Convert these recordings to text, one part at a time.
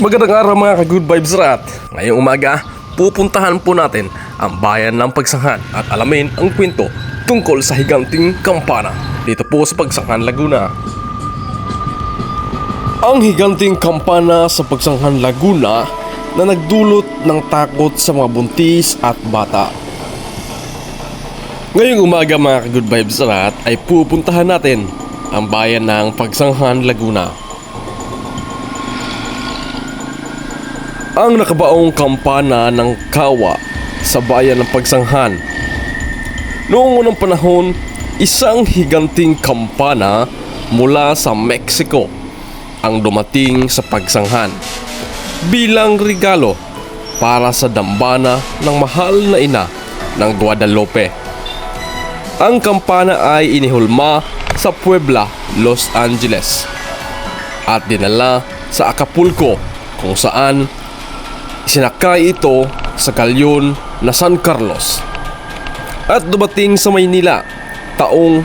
Magandang araw mga ka-good vibes rat. Ngayong umaga, pupuntahan po natin ang bayan ng Pagsanghan at alamin ang kwento tungkol sa higanting kampana dito po sa Pagsanghan, Laguna. Ang higanting kampana sa Pagsanghan, Laguna na nagdulot ng takot sa mga buntis at bata. Ngayong umaga mga ka-good vibes rat ay pupuntahan natin ang bayan ng Pagsanghan, Laguna. Ang nakabaong kampana ng kawa sa bayan ng Pagsanghan. Noong unang panahon, isang higanting kampana mula sa Mexico ang dumating sa Pagsanghan bilang regalo para sa dambana ng mahal na ina ng Guadalupe. Ang kampana ay inihulma sa Puebla, Los Angeles at dinala sa Acapulco kung saan Sinakay ito sa kalyon na San Carlos at dumating sa Maynila taong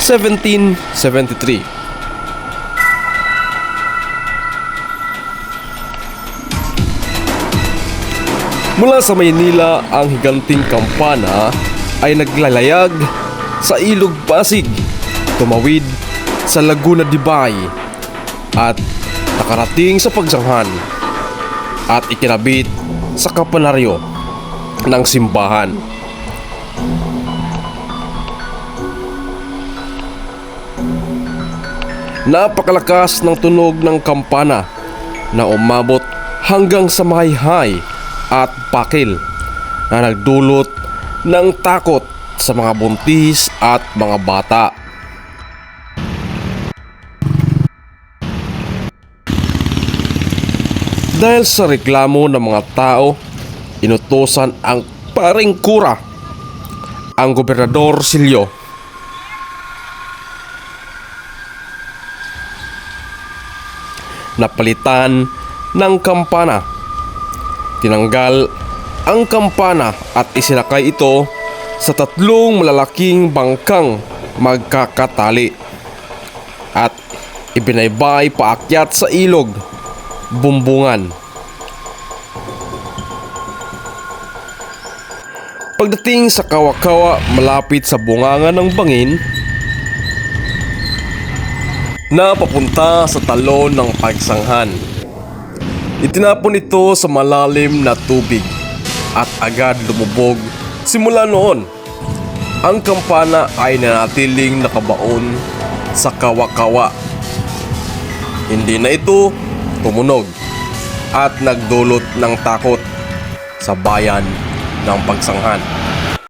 1773. Mula sa Maynila, ang higanting kampana ay naglalayag sa Ilog Pasig, tumawid sa Laguna de Bay at nakarating sa Pagsanghan at ikinabit sa kapanaryo ng simbahan. Napakalakas ng tunog ng kampana na umabot hanggang sa mahayhay at pakil na nagdulot ng takot sa mga buntis at mga bata. Dahil sa reklamo ng mga tao, inutosan ang paring kura, ang gobernador Silio. Napalitan ng kampana. Tinanggal ang kampana at isinakay ito sa tatlong malalaking bangkang magkakatali at ibinaybay paakyat sa ilog bumbungan. Pagdating sa kawakawa malapit sa bunganga ng bangin, na papunta sa talon ng pagsanghan. Itinapon ito sa malalim na tubig at agad lumubog simula noon. Ang kampana ay nanatiling nakabaon sa kawakawa. Hindi na ito tumunog at nagdulot ng takot sa bayan ng pagsanghan.